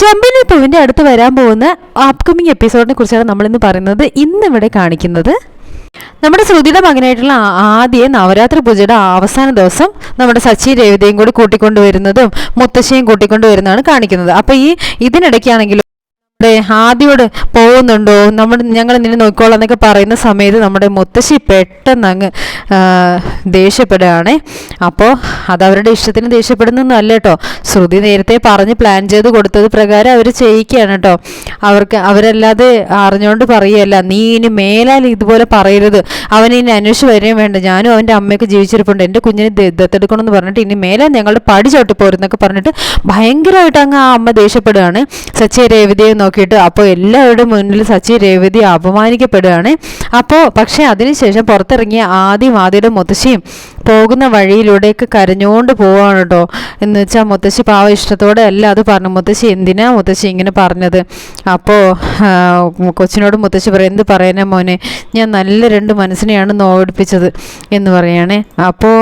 ചെമ്പനി പൂവിന്റെ അടുത്ത് വരാൻ പോകുന്ന അപ്കമിങ് എപ്പിസോഡിനെ കുറിച്ചാണ് നമ്മളിന്ന് പറയുന്നത്. ഇന്ന് ഇവിടെ കാണിക്കുന്നത് നമ്മുടെ ശ്രുതിയുടെ മകനായിട്ടുള്ള ആദ്യ നവരാത്രി പൂജയുടെ അവസാന ദിവസം നമ്മുടെ സച്ചി രേവതയും കൂടി കൂട്ടിക്കൊണ്ടുവരുന്നതും മുത്തശ്ശിയും കൂട്ടിക്കൊണ്ടുവരുന്നതാണ് കാണിക്കുന്നത്. അപ്പോൾ ഈ ഇതിനിടയ്ക്കാണെങ്കിലും ആദ്യോട് പോകുന്നുണ്ടോ? നമ്മൾ ഞങ്ങൾ നിന്നെ നോക്കിക്കോളാം എന്നൊക്കെ പറയുന്ന സമയത്ത് നമ്മുടെ മുത്തശ്ശി പെട്ടെന്ന് അങ്ങ് ദേഷ്യപ്പെടുകയാണേ. അപ്പോൾ അത് അവരുടെ ഇഷ്ടത്തിന് ദേഷ്യപ്പെടുന്നൊന്നും അല്ല കേട്ടോ. ശ്രുതി നേരത്തെ പറഞ്ഞ് പ്ലാൻ ചെയ്ത് കൊടുത്തത് പ്രകാരം അവർ ചെയ്യിക്കുകയാണ് കേട്ടോ. അവർക്ക് അവരല്ലാതെ അറിഞ്ഞുകൊണ്ട് പറയുകയല്ല. നീ ഇനി മേലാൽ ഇതുപോലെ പറയരുത്. അവൻ ഇനി അന്വേഷിച്ച് വരികയും വേണ്ട. ഞാനും അവന്റെ അമ്മയൊക്കെ ജീവിച്ചിരിപ്പുണ്ട്. എന്റെ കുഞ്ഞിനെ ദത്തെടുക്കണമെന്ന് പറഞ്ഞിട്ട് ഇനി മേലാൽ ഞങ്ങളുടെ പടി ചവിട്ടി പോരുന്നൊക്കെ പറഞ്ഞിട്ട് ഭയങ്കരമായിട്ട് അങ്ങ് ആ അമ്മ ദേഷ്യപ്പെടുകയാണ്. സച്ചി രേവതിയെ നോക്കിയിട്ട് അപ്പോൾ എല്ലാവരുടെ മുന്നിൽ സച്ചി രേവതി അപമാനിക്കപ്പെടുകയാണ്. അപ്പോൾ പക്ഷേ അതിനുശേഷം പുറത്തിറങ്ങിയ ആദ്യം ആദ്യയുടെ മുത്തശ്ശിയും പോകുന്ന വഴിയിലൂടെയൊക്കെ കരഞ്ഞുകൊണ്ട് പോവാണ് കേട്ടോ എന്ന് വെച്ചാൽ മുത്തശ്ശി പാവ ഇഷ്ടത്തോടെ അല്ല അത് പറഞ്ഞു. മുത്തശ്ശി എന്തിനാ മുത്തശ്ശി ഇങ്ങനെ പറഞ്ഞത്? അപ്പോൾ കൊച്ചിനോട് മുത്തശ്ശി പറയും എന്ത് പറയാനാ മോനെ? ഞാൻ നല്ല രണ്ട് മനസ്സിനെയാണ് നോവടിപ്പിച്ചത്. എന്ന് പറയുകയാണേ അപ്പോൾ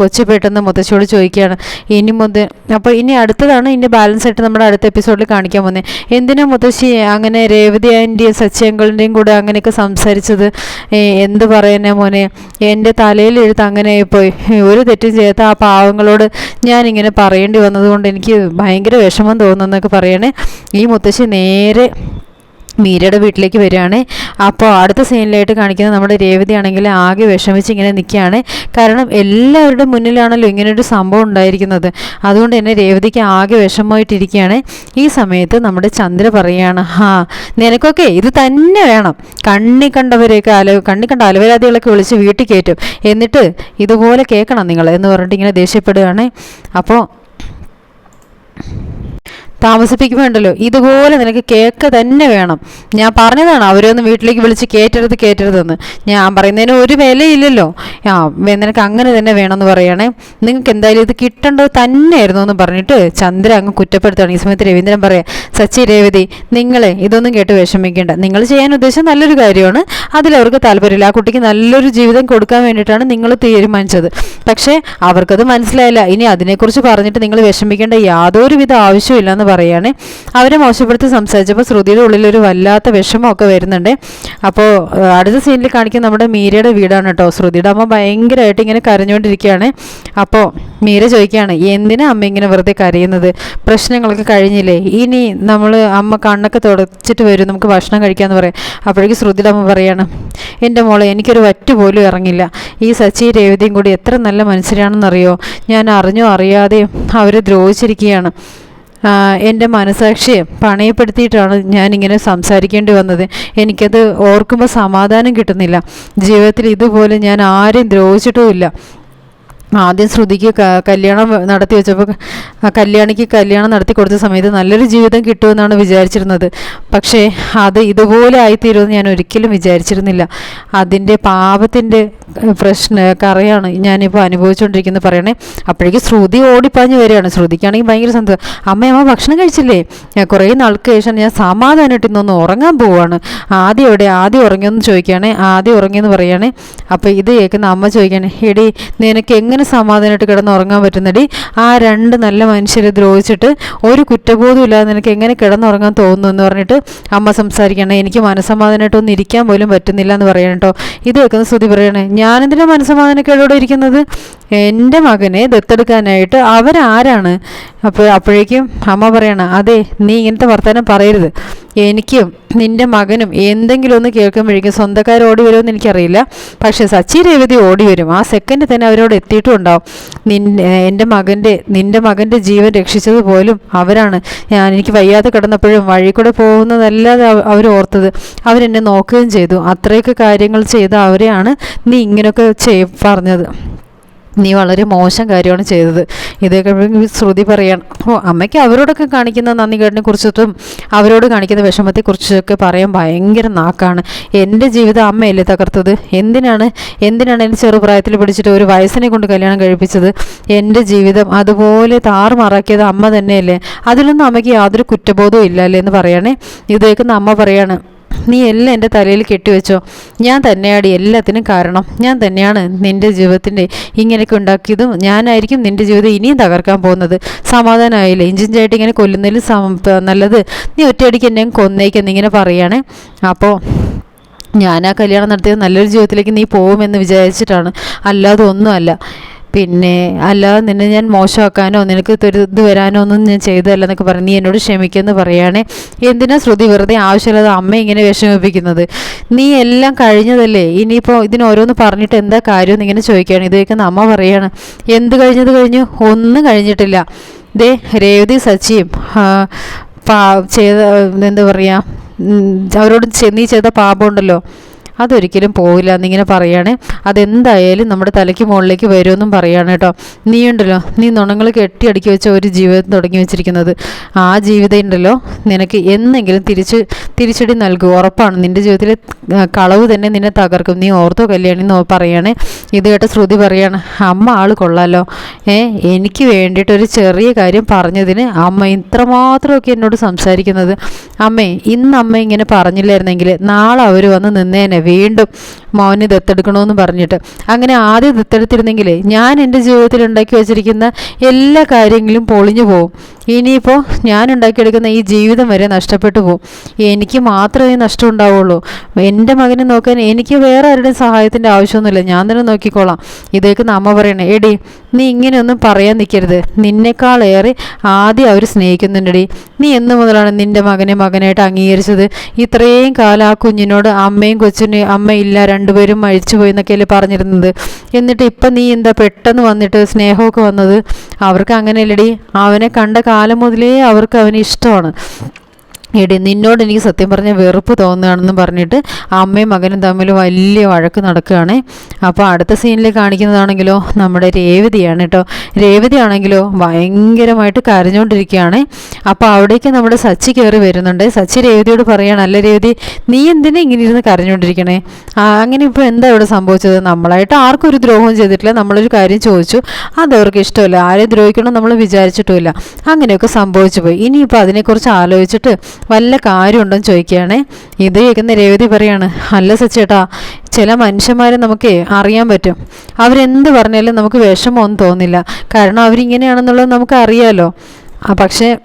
കൊച്ചു പെട്ടെന്ന് മുത്തശ്ശിയോട് ചോദിക്കുകയാണ് ഇനി മുതൽ അപ്പോൾ ഇനി അടുത്തതാണ് ഇനി ബാലൻസ് ആയിട്ട് നമ്മുടെ അടുത്ത എപ്പിസോഡിൽ കാണിക്കാൻ പോകുന്നത്. എന്തിനാ മുത്തശ്ശി അങ്ങനെ രേവതി ആന്റിയും സച്ചിയങ്കളിന്റെയും കൂടെ അങ്ങനെയൊക്കെ സംസാരിച്ചത് എന്ത് പറയുന്നേ മോനെ? എന്റെ തലയിൽ എഴുത്ത് അങ്ങനെ പോയി ഒരു തെറ്റും ചെയ്യാത്ത ആ പാവങ്ങളോട് ഞാനിങ്ങനെ പറയേണ്ടി വന്നതുകൊണ്ട് എനിക്ക് ഭയങ്കര വിഷമം തോന്നുന്നൊക്കെ പറയണേ. ഈ മുത്തശ്ശി നേരെ മീരയുടെ വീട്ടിലേക്ക് വരികയാണ്. അപ്പോൾ അടുത്ത സീനിലായിട്ട് കാണിക്കുന്നത് നമ്മുടെ രേവതി ആണെങ്കിൽ ആകെ വിഷമിച്ച് ഇങ്ങനെ നിൽക്കുകയാണ്. കാരണം എല്ലാവരുടെ മുന്നിലാണല്ലോ ഇങ്ങനൊരു സംഭവം ഉണ്ടായിരിക്കുന്നത്. അതുകൊണ്ട് തന്നെ രേവതിക്ക് ആകെ വിഷമമായിട്ടിരിക്കുകയാണ്. ഈ സമയത്ത് നമ്മുടെ ചന്ദ്ര പറയുകയാണ് ഹാ നിനക്കൊക്കെ ഇത് തന്നെ വേണം. കണ്ണി കണ്ടവരെയൊക്കെ അല കണ്ണി കണ്ട അലവരാതികളൊക്കെ വിളിച്ച് വീട്ടിൽ കയറ്റും. എന്നിട്ട് ഇതുപോലെ കേൾക്കണം നിങ്ങൾ എന്ന് പറഞ്ഞിട്ട് ഇങ്ങനെ ദേഷ്യപ്പെടുകയാണ്. അപ്പോൾ താമസിപ്പിക്കുമ്പോണ്ടല്ലോ ഇതുപോലെ നിനക്ക് കേക്ക് തന്നെ വേണം. ഞാൻ പറഞ്ഞതാണ് അവരൊന്ന് വീട്ടിലേക്ക് വിളിച്ച് കയറ്റരുത് കയറ്റരുതെന്ന് ഞാൻ പറയുന്നതിന് ഒരു വിലയില്ലല്ലോ. ആ നിനക്ക് അങ്ങനെ തന്നെ വേണമെന്ന് പറയണേ. നിങ്ങൾക്ക് എന്തായാലും ഇത് കിട്ടേണ്ടത് തന്നെയായിരുന്നു എന്ന് പറഞ്ഞിട്ട് ചന്ദ്ര അങ്ങ് കുറ്റപ്പെടുത്തുകയാണ് ഈ സമയത്ത് രവീന്ദ്രൻ പറയാം സച്ചി രേവതി നിങ്ങളെ ഇതൊന്നും കേട്ട് വിഷമിക്കേണ്ട. നിങ്ങൾ ചെയ്യാൻ ഉദ്ദേശം നല്ലൊരു കാര്യമാണ്. അതിലവർക്ക് താല്പര്യമില്ല. ആ കുട്ടിക്ക് നല്ലൊരു ജീവിതം കൊടുക്കാൻ വേണ്ടിയിട്ടാണ് നിങ്ങൾ തീരുമാനിച്ചത്. പക്ഷേ അവർക്കത് മനസ്സിലായില്ല. ഇനി അതിനെക്കുറിച്ച് പറഞ്ഞിട്ട് നിങ്ങൾ വിഷമിക്കേണ്ട യാതൊരുവിധ ആവശ്യമില്ല എന്ന് പറയുകയാണ് അവരെ മോശപ്പെടുത്തി സംസാരിച്ചപ്പോൾ ശ്രുതിയുടെ ഉള്ളിൽ ഒരു വല്ലാത്ത വിഷമമൊക്കെ വരുന്നുണ്ട്. അപ്പോൾ അടുത്ത സീനിൽ കാണിക്കുന്ന നമ്മുടെ മീരയുടെ വീടാണ് കേട്ടോ. ശ്രുതിയുടെ അമ്മ ഭയങ്കരമായിട്ട് ഇങ്ങനെ കരഞ്ഞുകൊണ്ടിരിക്കുകയാണ്. അപ്പോൾ മീര ചോദിക്കുകയാണ് എന്തിനാ അമ്മ ഇങ്ങനെ വെറുതെ കരയുന്നത്? പ്രശ്നങ്ങളൊക്കെ കഴിഞ്ഞില്ലേ? ഇനി നമ്മൾ അമ്മ കണ്ണൊക്കെ തുടച്ചിട്ട് വരും നമുക്ക് ഭക്ഷണം കഴിക്കാമെന്ന് പറയാം. അപ്പോഴേക്കും ശ്രുതിയുടെ അമ്മ പറയാണ് എന്റെ മോളെ എനിക്കൊരു വറ്റ് പോലും ഇറങ്ങില്ല. ഈ സച്ചി രേവതിയും കൂടി എത്ര നല്ല മനുഷ്യരാണെന്നറിയോ? ഞാൻ അറിഞ്ഞോ അറിയാതെയും അവരെ ദ്രോഹിച്ചിരിക്കുകയാണ്. എന്റെ മനസാക്ഷിയെ പണയപ്പെടുത്തിയിട്ടാണ് ഞാനിങ്ങനെ സംസാരിക്കേണ്ടി വന്നത്. എനിക്കത് ഓർക്കുമ്പോൾ സമാധാനം കിട്ടുന്നില്ല. ജീവിതത്തിൽ ഇതുപോലെ ഞാൻ ആരെയും ദ്രോഹിച്ചിട്ടുമില്ല. ആദ്യം ശ്രുതിക്ക് കല്യാണം നടത്തി വെച്ചപ്പോൾ കല്യാണിക്ക് കല്യാണം നടത്തി കൊടുത്ത സമയത്ത് നല്ലൊരു ജീവിതം കിട്ടുമെന്നാണ് വിചാരിച്ചിരുന്നത്. പക്ഷേ അത് ഇതുപോലെ ആയിത്തീരുമെന്ന് ഞാൻ ഒരിക്കലും വിചാരിച്ചിരുന്നില്ല. അതിന്റെ പാപത്തിന്റെ പ്രശ്ന കറയാണ് ഞാനിപ്പോൾ അനുഭവിച്ചുകൊണ്ടിരിക്കുന്നത്. പറയണേ അപ്പോഴേക്കും ശ്രുതി ഓടിപ്പാഞ്ഞ് വരികയാണ്. ശ്രുതിക്കാണെങ്കിൽ ഭയങ്കര സന്തോഷം. അമ്മ അമ്മ ഭക്ഷണം കഴിച്ചില്ലേ? കുറേ നാൾക്ക് ശേഷം ഞാൻ സമാധാനമായിട്ട് ഇന്നൊന്ന് ഉറങ്ങാൻ പോവാണ്. ആദ്യം എവിടെ? ആദ്യം ഉറങ്ങിയെന്ന് ചോദിക്കുകയാണേ. ആദ്യം ഉറങ്ങിയെന്ന് പറയുകയാണേ അപ്പോൾ ഇത് കേൾക്കുന്ന അമ്മ ചോദിക്കുകയാണ് എടി നിനക്ക് എങ്ങനെ സമാധാനമായിട്ട് കിടന്ന് ഉറങ്ങാൻ പറ്റുന്നടി. ആ രണ്ട് നല്ല മനുഷ്യരെ ദ്രോഹിച്ചിട്ട് ഒരു കുറ്റബോധം ഇല്ലാതെ നിനക്ക് എങ്ങനെ കിടന്നുറങ്ങാൻ തോന്നുന്നു എന്ന് പറഞ്ഞിട്ട് അമ്മ സംസാരിക്കണം എനിക്ക് മനസ്സമാധാനമായിട്ടൊന്നും ഇരിക്കാൻ പോലും പറ്റുന്നില്ല എന്ന് പറയണം കേട്ടോ. ഇത് വെക്കുന്ന സ്തുതി പറയണേ ഞാനെന്തിനാ മനസ്സമാധാനക്കേടോടെ ഇരിക്കുന്നത്? എന്റെ മകനെ ദത്തെടുക്കാനായിട്ട് അവരാരാണ്? അപ്പോൾ അപ്പോഴേക്കും അമ്മ പറയണം അതെ നീ ഇങ്ങനത്തെ വർത്തമാനം പറയരുത്. എനിക്കും നിന്റെ മകനും എന്തെങ്കിലും ഒന്ന് കേൾക്കുമ്പോഴേക്കും സ്വന്തക്കാർ ഓടി വരുമെന്ന് എനിക്കറിയില്ല. പക്ഷേ സച്ചി രേവതി ഓടി വരും. ആ സെക്കൻഡ് തന്നെ അവരോട് എത്തിയിട്ടും ഉണ്ടാവും നിന്റെ എന്റെ മകന്റെ നിന്റെ മകന്റെ ജീവൻ രക്ഷിച്ചത് പോലും അവരാണ്. ഞാൻ എനിക്ക് വയ്യാതെ കിടന്നപ്പോഴും വഴി കൂടെ പോകുന്നതല്ലാതെ അവ- അവർ ഓർത്തത്. അവരെന്നെ നോക്കുകയും ചെയ്തു. അത്രയൊക്കെ കാര്യങ്ങൾ ചെയ്ത അവരെയാണ് നീ ഇങ്ങനെയൊക്കെ ചെയ് പറഞ്ഞത്. നീ വളരെ മോശം കാര്യമാണ് ചെയ്തത്. ഇതൊക്കെ ശ്രുതി പറയണം. ഓ അമ്മയ്ക്ക് അവരോടൊക്കെ കാണിക്കുന്ന നന്ദി കേടിനെ കുറിച്ചിട്ടും അവരോട് കാണിക്കുന്ന വിഷമത്തെക്കുറിച്ചൊക്കെ പറയാൻ ഭയങ്കര നാക്കാണ്. എന്റെ ജീവിതം അമ്മയല്ലേ തകർത്തത്? എന്തിനാണ് എന്തിനാണ് എന്റെ ചെറുപ്രായത്തിൽ പിടിച്ചിട്ട് ഒരു വയസ്സിനെ കൊണ്ട് കല്യാണം കഴിപ്പിച്ചത്? എന്റെ ജീവിതം അതുപോലെ താറുമാറാക്കിയത് അമ്മ തന്നെയല്ലേ? അതിലൊന്നും അമ്മയ്ക്ക് യാതൊരു കുറ്റബോധവും ഇല്ല അല്ലേ എന്ന് പറയണേ. ഇതേക്കുന്ന അമ്മ പറയാണ് നീ എല്ലാം എന്റെ തലയിൽ കെട്ടിവെച്ചോ. ഞാൻ തന്നെയാണ് എല്ലാത്തിനും കാരണം. ഞാൻ തന്നെയാണ് നിന്റെ ജീവിതത്തിന്റെ ഇങ്ങനെയൊക്കെ ഉണ്ടാക്കിയതും ഞാനായിരിക്കും നിന്റെ ജീവിതം ഇനിയും തകർക്കാൻ പോകുന്നത്. സമാധാനമായില്ലേ ഇഞ്ചിൻ ചേട്ടി ഇങ്ങനെ കൊല്ലുന്നതിൽ നല്ലത്. നീ ഒറ്റയടിക്ക് എന്നെ കൊന്നേക്കെന്ന് ഇങ്ങനെ പറയുകയാണേ അപ്പോൾ ഞാൻ ആ കല്യാണം നടത്തിയത് നല്ലൊരു ജീവിതത്തിലേക്ക് നീ പോകുമെന്ന് വിചാരിച്ചിട്ടാണ്. അല്ലാതെ ഒന്നുമല്ല. പിന്നെ അല്ലാതെ നിന്നെ ഞാൻ മോശമാക്കാനോ നിനക്ക് ഇത് വരാനോ ഒന്നും ഞാൻ ചെയ്തതല്ല എന്നൊക്കെ പറഞ്ഞ് നീ എന്നോട് ക്ഷമിക്കുമെന്ന് പറയുകയാണെ. എന്തിനാ ശ്രുതി വെറുതെ ആവശ്യമില്ലാതെ അമ്മ ഇങ്ങനെ വിഷമിപ്പിക്കുന്നത്? നീ എല്ലാം കഴിഞ്ഞതല്ലേ? ഇനിയിപ്പോൾ ഇതിന് ഓരോന്ന് പറഞ്ഞിട്ട് എന്താ കാര്യം എന്നിങ്ങനെ ചോദിക്കുകയാണ്. ഇത് കേൾക്കുന്ന അമ്മ പറയാണ് എന്ത് കഴിഞ്ഞത് കഴിഞ്ഞു? ഒന്നും കഴിഞ്ഞിട്ടില്ല. ദേ രേവതി സച്ചിയും പാ ചെയ്ത എന്താ പറയുക അവരോട് നീ ചെയ്ത പാപമുണ്ടല്ലോ. അതൊരിക്കലും പോവില്ല എന്നിങ്ങനെ പറയാണ്. അതെന്തായാലും നമ്മുടെ തലയ്ക്ക് മുകളിലേക്ക് വരുമെന്നും പറയാണ് കേട്ടോ. നീ ഉണ്ടല്ലോ നീ നുണങ്ങൾ കെട്ടിയടുക്കി വെച്ച ഒരു ജീവിതം തുടങ്ങി വെച്ചിരിക്കുന്നത്. ആ ജീവിതം ഉണ്ടല്ലോ നിനക്ക് എന്നെങ്കിലും തിരിച്ച് തിരിച്ചടി നൽകും. ഉറപ്പാണ് നിന്റെ ജീവിതത്തിലെ കളവ് തന്നെ നിന്നെ തകർക്കും. നീ ഓർത്തോ കല്യാണി പറയാണ്. ഇത് കേട്ട ശ്രുതി പറയാണ് അമ്മ ആൾ കൊള്ളാലോ. ഏ എനിക്ക് വേണ്ടിയിട്ട് ഒരു ചെറിയ കാര്യം പറഞ്ഞതിന് അമ്മ ഇത്രമാത്രമൊക്കെ എന്നോട് സംസാരിക്കുന്നത്. അമ്മേ ഇന്ന് അമ്മ ഇങ്ങനെ പറഞ്ഞില്ലായിരുന്നെങ്കിൽ നാളെ അവർ വന്ന് നിന്നേനെ വീണ്ടും മോനെ ദത്തെടുക്കണമെന്ന് പറഞ്ഞിട്ട്. അങ്ങനെ ആദ്യം ദത്തെടുത്തിരുന്നെങ്കിൽ ഞാൻ എന്റെ ജീവിതത്തിൽ ഉണ്ടാക്കി വെച്ചിരിക്കുന്ന എല്ലാ കാര്യങ്ങളും പൊളിഞ്ഞു പോകും ഇനിയിപ്പോൾ ഞാൻ ഉണ്ടാക്കിയെടുക്കുന്ന ഈ ജീവിതം വരെ നഷ്ടപ്പെട്ടു പോകും എനിക്ക് മാത്രമേ നഷ്ടം ഉണ്ടാവുള്ളൂ. എന്റെ മകനെ നോക്കാൻ എനിക്ക് വേറെ ആരുടെയും സഹായത്തിന്റെ ആവശ്യമൊന്നുമില്ല. ഞാൻ തന്നെ നോക്കിക്കോളാം. ഇതേക്ക് നമ്മ പറയണേ. എടി നീ ഇങ്ങനെയൊന്നും പറയാൻ നിൽക്കരുത്. നിന്നെക്കാളേറെ ആദ്യം അവർ സ്നേഹിക്കുന്നുണ്ടടി. നീ എന്ന് മുതലാണ് നിന്റെ മകനെ മകനായിട്ട് അംഗീകരിച്ചത്. ഇത്രയും കാലം ആ കുഞ്ഞിനോട് അമ്മയും കൊച്ചിനും അമ്മയില്ല രണ്ടുപേരും മരിച്ചു പോയി എന്നൊക്കെയല്ലേ പറഞ്ഞിരുന്നത്. എന്നിട്ട് ഇപ്പം നീ എന്താ പെട്ടെന്ന് വന്നിട്ട് സ്നേഹമൊക്കെ വന്നത്? അവർക്ക് അങ്ങനെയല്ലടി. അവനെ കണ്ട കാലം മുതലേ അവർക്ക് അവനെ ഇഷ്ടമാണ്. എടി നിന്നോട് എനിക്ക് സത്യം പറഞ്ഞ വെറുപ്പ് തോന്നുകയാണെന്ന് പറഞ്ഞിട്ട് അമ്മയും മകനും തമ്മിൽ വലിയ വഴക്ക് നടക്കുകയാണ്. അപ്പോൾ അടുത്ത സീനിൽ കാണിക്കുന്നതാണെങ്കിലോ നമ്മുടെ രേവതിയാണ് കേട്ടോ രേവതി ആണെങ്കിലോ ഭയങ്കരമായിട്ട് കരഞ്ഞുകൊണ്ടിരിക്കുകയാണ് അപ്പോൾ അവിടേക്ക് നമ്മുടെ സച്ചി കയറി വരുന്നുണ്ട്. സച്ചി രേവതിയോട് പറയുകയാണ് അല്ല രേവതി നീ എന്തിനാ ഇങ്ങനെ ഇരുന്ന് കരഞ്ഞുകൊണ്ടിരിക്കണേ അങ്ങനെ ഇപ്പോൾ എന്താ ഇവിടെ സംഭവിച്ചത്? നമ്മളായിട്ട് ആർക്കും ഒരു ദ്രോഹവും ചെയ്തിട്ടില്ല. നമ്മളൊരു കാര്യം ചോദിച്ചു. അത് അവർക്ക് ഇഷ്ടമല്ല. ആരെയും ദ്രോഹിക്കണം നമ്മൾ വിചാരിച്ചിട്ടുമില്ല. അങ്ങനെയൊക്കെ സംഭവിച്ചു പോയി. ഇനിയിപ്പോൾ അതിനെക്കുറിച്ച് ആലോചിച്ചിട്ട് വല്ല കാര്യമുണ്ടെന്ന് ചോദിക്കുകയാണേ. ഇത് കേൾക്കുന്ന രേവതി പറയാണ് അല്ല സച്ചേട്ടാ ചില മനുഷ്യന്മാരെ നമുക്ക് അറിയാൻ പറ്റും. അവരെന്ത് പറഞ്ഞാലും നമുക്ക് വിഷമമൊന്നും തോന്നില്ല. കാരണം അവരിങ്ങനെയാണെന്നുള്ളത് നമുക്ക് അറിയാലോ. ആ പക്ഷേ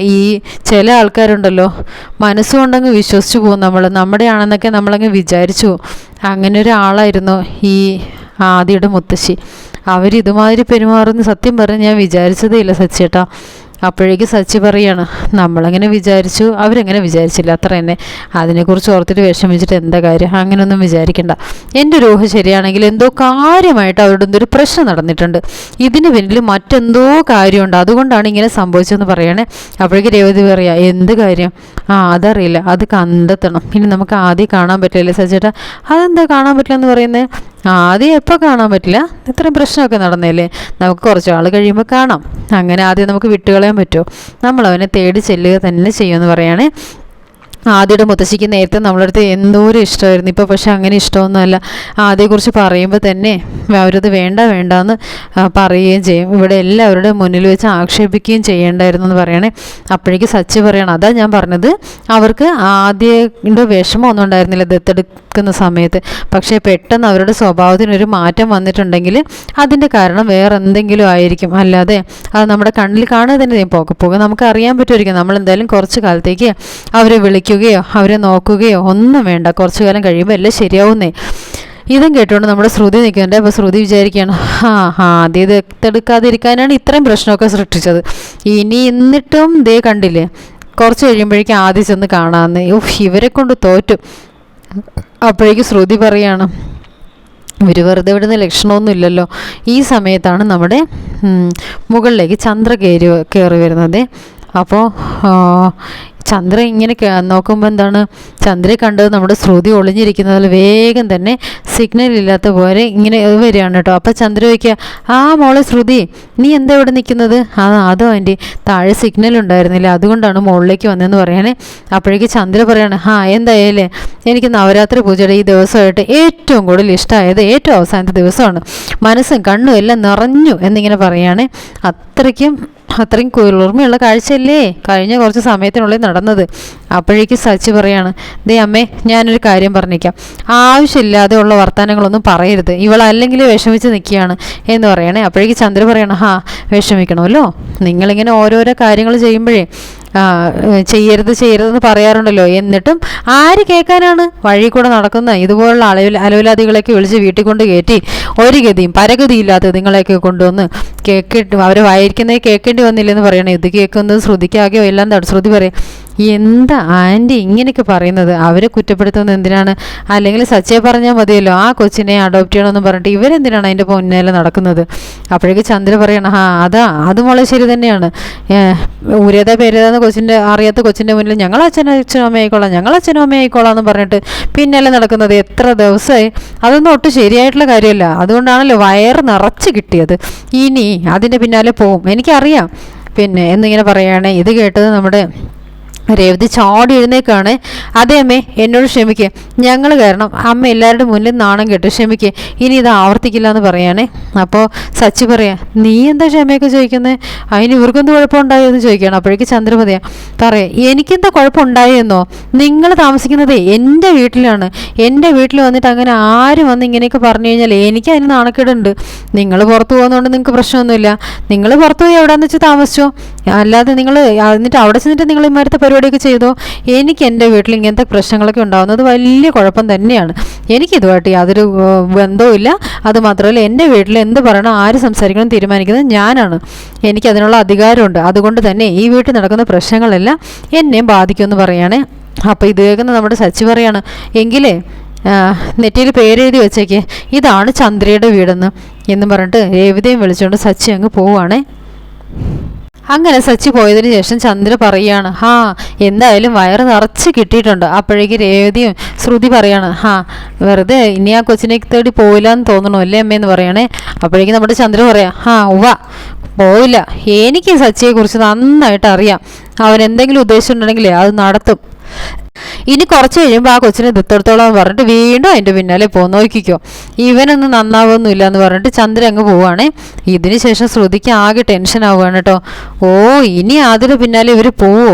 ഈ ചില ആൾക്കാരുണ്ടല്ലോ. മനസ്സുകൊണ്ടങ്ങ് വിശ്വസിച്ചു പോകും നമ്മൾ നമ്മുടെ ആണെന്നൊക്കെ നമ്മളങ്ങ് വിചാരിച്ചു. അങ്ങനെ ഒരാളായിരുന്നു ഈ ആദിയുടെ മുത്തശ്ശി. അവരിതുമാതിരി പെരുമാറുന്ന സത്യം പറഞ്ഞ് ഞാൻ വിചാരിച്ചതേ ഇല്ല സച്ചേട്ടാ. അപ്പോഴേക്ക് സച്ചി പറയാണ് നമ്മളങ്ങനെ വിചാരിച്ചു? അവരങ്ങനെ വിചാരിച്ചില്ല. അത്ര തന്നെ. അതിനെക്കുറിച്ച് ഓർത്തിട്ട് വിഷമിച്ചിട്ട് എന്താ കാര്യം? അങ്ങനെയൊന്നും വിചാരിക്കണ്ട. എന്റെ രോഹ ശരിയാണെങ്കിൽ എന്തോ കാര്യമായിട്ട് അവരുടെ എന്തൊരു പ്രശ്നം നടന്നിട്ടുണ്ട്. ഇതിന് പിന്നിൽ മറ്റെന്തോ കാര്യമുണ്ട്. അതുകൊണ്ടാണ് ഇങ്ങനെ സംഭവിച്ചതെന്ന് പറയണേ. അപ്പോഴേക്ക് രേവതി പറയാ എന്ത് കാര്യം? ആ അതറിയില്ല. അത് കണ്ടെത്തണം. ഇനി നമുക്ക് ആദ്യം കാണാൻ പറ്റില്ല സച്ചേട്ടാ അതെന്താ കാണാൻ പറ്റില്ല എന്ന് പറയുന്നത് ആദ്യം എപ്പോൾ കാണാൻ പറ്റില്ല? ഇത്രയും പ്രശ്നമൊക്കെ നടന്നില്ലേ? നമുക്ക് കുറച്ച് ആൾ കഴിയുമ്പോൾ കാണാം. അങ്ങനെ ആദ്യം നമുക്ക് വിട്ടുകളയാൻ പറ്റുമോ? നമ്മൾ അവനെ തേടി ചെല്ലുക തന്നെ ചെയ്യുമെന്ന് പറയുകയാണെ. ആദ്യയുടെ മുത്തശ്ശിക്ക് നേരത്തെ നമ്മളടുത്ത് എന്തോരം ഇഷ്ടമായിരുന്നു. ഇപ്പോൾ പക്ഷേ അങ്ങനെ ഇഷ്ടമൊന്നുമല്ല. ആദ്യയെക്കുറിച്ച് പറയുമ്പോൾ തന്നെ അവരത് വേണ്ട വേണ്ട എന്ന് പറയുകയും ചെയ്യും. ഇവിടെ എല്ലാവരുടെ മുന്നിൽ വെച്ച് ആക്ഷേപിക്കുകയും ചെയ്യേണ്ടായിരുന്നു എന്ന് പറയണേ. അപ്പോഴേക്ക് സച്ചി പറയണം അതാ ഞാൻ പറഞ്ഞത്. അവർക്ക് ആദ്യയുടെ വിഷമമൊന്നും ഉണ്ടായിരുന്നില്ല ദത്തെടുക്കുന്ന സമയത്ത്. പക്ഷേ പെട്ടെന്ന് അവരുടെ സ്വഭാവത്തിനൊരു മാറ്റം വന്നിട്ടുണ്ടെങ്കിൽ അതിന്റെ കാരണം വേറെ എന്തെങ്കിലും ആയിരിക്കും. അല്ലാതെ അത് നമ്മുടെ കണ്ണിൽ കാണുക തന്നെ. പോകെ പോകെ നമുക്ക് അറിയാൻ പറ്റുമായിരിക്കും. നമ്മൾ എന്തായാലും കുറച്ച് കാലത്തേക്ക് അവരെ വിളിക്കുകയോ അവരെ നോക്കുകയോ ഒന്നും വേണ്ട. കുറച്ചു കാലം കഴിയുമ്പോൾ എല്ലാം ശരിയാവുന്നേ. ഇതും കേട്ടുകൊണ്ട് നമ്മുടെ ശ്രുതി നിൽക്കുന്നുണ്ട് അപ്പോൾ ശ്രുതി വിചാരിക്കുകയാണ് ആ ആ ആദ്യം ഇത് എടുക്കാതിരിക്കാനാണ് ഇത്രയും പ്രശ്നമൊക്കെ സൃഷ്ടിച്ചത്. ഇനി എന്നിട്ടും ദേ കണ്ടില്ലേ കുറച്ച് കഴിയുമ്പോഴേക്കും ആദ്യം ചെന്ന് കാണാമെന്ന് ഉഫ് ഇവരെ കൊണ്ട് തോറ്റു. അപ്പോഴേക്കും ശ്രുതി പറയാണ് ഇവർ വെറുതെ വിടുന്ന ലക്ഷണമൊന്നും ഇല്ലല്ലോ. ഈ സമയത്താണ് നമ്മുടെ മുകളിലേക്ക് ചന്ദ്ര കയറി കയറി വരുന്നത് അപ്പോൾ ചന്ദ്ര ഇങ്ങനെ നോക്കുമ്പോൾ എന്താണ്? ചന്ദ്രയെ കണ്ടത് നമ്മുടെ ശ്രുതി ഒളിഞ്ഞിരിക്കുന്നതിൽ വേഗം തന്നെ സിഗ്നൽ ഇല്ലാത്ത പോലെ ഇങ്ങനെ വരികയാണ് കേട്ടോ. അപ്പോൾ ചന്ദ്ര ചോദിക്കുക ആ മോളെ ശ്രുതി നീ എന്താ ഇവിടെ നിൽക്കുന്നത്? ആ അതോ ആന്റി താഴെ സിഗ്നൽ ഉണ്ടായിരുന്നില്ല. അതുകൊണ്ടാണ് മുകളിലേക്ക് വന്നതെന്ന് പറയണേ. അപ്പോഴേക്ക് ചന്ദ്ര പറയാണ് ആ എന്തായാലേ എനിക്ക് നവരാത്രി പൂജയുടെ ഈ ദിവസമായിട്ട് ഏറ്റവും കൂടുതൽ ഇഷ്ടമായത് ഏറ്റവും അവസാനത്തെ ദിവസമാണ്. മനസ്സും കണ്ണും എല്ലാം നിറഞ്ഞു എന്നിങ്ങനെ പറയുകയാണ് അത്രയ്ക്കും അത്രയും കുളിർമയുള്ള കാഴ്ചയല്ലേ? കഴിഞ്ഞ കുറച്ച് സമയത്തിനുള്ളിൽ നടന്നത്. അപ്പോഴേക്ക് സച്ചി പറയാണ് ദേ അമ്മേ ഞാനൊരു കാര്യം പറഞ്ഞേക്കാം. ആവശ്യമില്ലാതെ ഉള്ള വർത്തമാനങ്ങളൊന്നും പറയരുത്. ഇവളല്ലെങ്കിൽ വിഷമിച്ച് നിൽക്കുകയാണ്. എന്ന് പറയണേ. അപ്പോഴേക്ക് ചന്ദ്ര പറയണം ഹാ വിഷമിക്കണമല്ലോ. നിങ്ങളിങ്ങനെ ഓരോരോ കാര്യങ്ങൾ ചെയ്യുമ്പോഴേ ചെയ്യരുത് ചെയ്യരുതെന്ന് പറയാറുണ്ടല്ലോ. എന്നിട്ടും ആര് കേൾക്കാനാണ് വഴി കൂടെ നടക്കുന്ന ഇതുപോലുള്ള അലവിൽ അലവിലാദികളെയൊക്കെ വിളിച്ച് വീട്ടിൽ കൊണ്ട് കയറ്റി ഒരു ഗതിയും പരഗതിയില്ലാത്ത നിങ്ങളെയൊക്കെ കൊണ്ടുവന്ന് കേൾക്കിട്ട് അവർ വായിരിക്കുന്നത് കേൾക്കേണ്ടി വന്നില്ലെന്ന് പറയണേ. ഇത് കേൾക്കുന്നത് ശ്രുതിക്കാകെയോ എല്ലാം ശ്രുതി പറയും. എന്താ ആന്റി ഇങ്ങനെയൊക്കെ പറയുന്നത്? അവരെ കുറ്റപ്പെടുത്തുന്നത് എന്തിനാണ്? അല്ലെങ്കിൽ സച്ചയെ പറഞ്ഞാൽ മതിയല്ലോ ആ കൊച്ചിനെ അഡോപ്റ്റ് ചെയ്യണമെന്ന് പറഞ്ഞിട്ട് ഇവരെന്തിനാണ് അതിന്റെ പൊന്നേലെ നടക്കുന്നത്? അപ്പോഴേക്ക് ചന്ദ്ര പറയണം ആ അതാ അത് മോളെ ശരി തന്നെയാണ്. ഊരേതാ പേരേതാന്ന് കൊച്ചിന്റെ അറിയാത്ത കൊച്ചിന്റെ മുന്നിൽ ഞങ്ങൾ അച്ഛനും അച്ഛനും അമ്മയായിക്കോളാം ഞങ്ങൾ അച്ഛനും അമ്മയായിക്കോളാം എന്ന് പറഞ്ഞിട്ട് പിന്നല്ലേ നടക്കുന്നത് എത്ര ദിവസമായി? അതൊന്നും ഒട്ടും ശരിയായിട്ടുള്ള കാര്യമല്ല. അതുകൊണ്ടാണല്ലോ വയറ് നിറച്ച് കിട്ടിയത്. ഇനി അതിന്റെ പിന്നാലെ പോവും. എനിക്കറിയാം. പിന്നെ എന്നിങ്ങനെ പറയുകയാണെ ഇത് കേട്ടത് നമ്മുടെ രേവതി ചാടി എഴുന്നേക്കാണ്. അതെ അമ്മേ എന്നോട് ക്ഷമിക്കുക ഞങ്ങൾ കാരണം അമ്മ എല്ലാവരുടെ മുന്നിൽ നാണം കേട്ടു ക്ഷമിക്കുക ഇനി ഇത് ആവർത്തിക്കില്ല എന്ന് പറയാണേ. അപ്പോൾ സച്ചി പറയാ നീ എന്താ ക്ഷമയൊക്കെ ചോദിക്കുന്നത് അതിന് ഇവർക്കൊന്നും കുഴപ്പമുണ്ടായോ? എന്ന് ചോദിക്കുകയാണ്. അപ്പോഴേക്ക് ചന്ദ്രമതിയാ പറയാം എനിക്കെന്താ കുഴപ്പമുണ്ടായെന്നോ? നിങ്ങൾ താമസിക്കുന്നത് എന്റെ വീട്ടിലാണ്. എന്റെ വീട്ടിൽ വന്നിട്ട് അങ്ങനെ ആര് വന്ന് ഇങ്ങനെയൊക്കെ പറഞ്ഞു കഴിഞ്ഞാൽ എനിക്ക് അതിന് നാണക്കേടുണ്ട്. നിങ്ങൾ പുറത്തു പോകുന്നതുകൊണ്ട് നിങ്ങൾക്ക് പ്രശ്നമൊന്നുമില്ല. നിങ്ങൾ പുറത്തു പോയി എവിടെയെന്ന് വെച്ച് താമസിച്ചോ? അല്ലാതെ നിങ്ങൾ എന്നിട്ട് അവിടെ ചെന്നിട്ട് നിങ്ങൾ ഇമാരത്തെ പരിപാടിയൊക്കെ ചെയ്തോ? എനിക്ക് എന്റെ വീട്ടിൽ ഇങ്ങനത്തെ പ്രശ്നങ്ങളൊക്കെ ഉണ്ടാകുന്നത് വലിയ കുഴപ്പം തന്നെയാണ്. എനിക്കിതുമായിട്ട് യാതൊരു ബന്ധവുമില്ല ബന്ധവും ഇല്ല. അത് മാത്രമല്ല എന്റെ വീട്ടിൽ എന്ത് പറയണം ആര് സംസാരിക്കണം തീരുമാനിക്കുന്നത് ഞാനാണ്. എനിക്കതിനുള്ള അധികാരമുണ്ട്. അതുകൊണ്ട് തന്നെ ഈ വീട്ടിൽ നടക്കുന്ന പ്രശ്നങ്ങളെല്ലാം എന്നെയും ബാധിക്കുമെന്ന് പറയുകയാണ് അപ്പോൾ ഇത് കേൾക്കുന്ന നമ്മുടെ സച്ചി പറയാണ് എങ്കിലേ നെറ്റിയിൽ പേരെഴുതി വെച്ചേക്ക്. ഇതാണ് ചന്ദ്രയുടെ വീടെന്ന്. എന്ന് പറഞ്ഞിട്ട് രേവതയും വിളിച്ചുകൊണ്ട് സച്ചി അങ്ങ് പോവുകയാണേ അങ്ങനെ സച്ചി പോയതിനു ശേഷം ചന്ദ്ര പറയാണ് ഹാ എന്തായാലും വയറ് നിറച്ച് കിട്ടിയിട്ടുണ്ട്. അപ്പോഴേക്ക് രേവതിയും ശ്രുതി പറയാണ് ഹാ വെറുതെ ഇനി ആ കൊച്ചിനെ തേടി പോയില്ല എന്ന് തോന്നണു അല്ലേ അമ്മയെന്ന് പറയണേ. അപ്പോഴേക്ക് നമ്മുടെ ചന്ദ്ര പറയാം ഹാ ഉവ്വ പോയില്ല എനിക്ക് സച്ചിയെക്കുറിച്ച് നന്നായിട്ട് അറിയാം. അവൻ എന്തെങ്കിലും ഉദ്ദേശിച്ചിട്ടുണ്ടെങ്കിലേ അത് നടത്തും. ഇനി കുറച്ച് കഴിയുമ്പോൾ ആ കൊച്ചിനെ ദത്തെടുത്തോളാം പറഞ്ഞിട്ട് വീണ്ടും അതിന്റെ പിന്നാലെ പോ നോക്കിക്കോ. ഇവനൊന്നും നന്നാവൊന്നുമില്ല എന്ന് പറഞ്ഞിട്ട് ചന്ദ്രൻ അങ്ങ് പോവാണ്. ഇതിന് ശേഷം ശ്രുതിക്ക് ആകെ ടെൻഷൻ ആവുകയാണ് കേട്ടോ. ഓ ഇനി അതിന് പിന്നാലെ ഇവർ പോവോ?